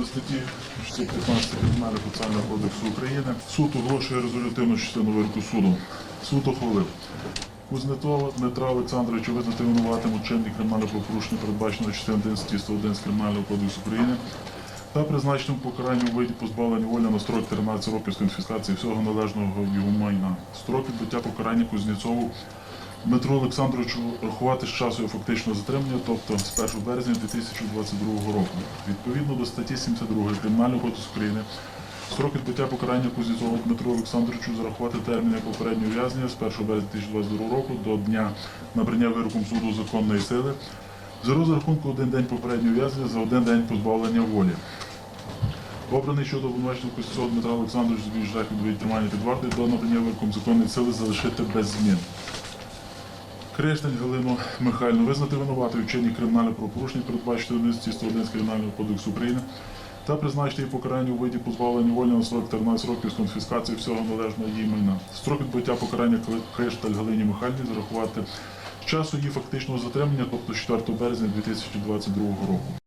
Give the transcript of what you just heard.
відповідно статті 615 Кримінального процесуального кодексу України суд оголошує резолютивну частину вироку суду. Суд ухвалив. Кузнецова Дмитра Олександровича визнати винуватим у чинні кримінального правопорушення, передбаченого частиною 11 статті 111 Кримінального кодексу України та призначеним покаранням у виді позбавлення волі на строк 13 років з конфіскації всього належного його майна. Строк відбуття покарання Кузнєцову Дмитру Олександровичу рахувати з часу фактичного затримання, тобто з 1 березня 2022 року. Відповідно до статті 72 Кримінального кодексу України Строк відбуття покарання Кузнєцову Дмитру Олександровичу зарахувати термін як попереднього ув'язнення з 1 березня 2022 року до дня набрання вироком суду законної сили за розрахунку один день попереднього ув'язнення за один день позбавлення волі. Обраний щодо обвинуваченого Кузнєцова Дмитра Олександровича захід від тримання під вартою до набрання вироком законної сили залишити без змін. Крештень Галину Михайлівну визнати винуватою в чині кримінального правопорушення, передбачити 11 111 Кримінального кодексу України та призначити її покарання у виді позбавлення волі на срок 13 років з конфіскації всього належного її майна. Строк відбуття покарання Крешталь Галині Михайлівні зарахувати часу її фактичного затримання, тобто 4 березня 2022 року.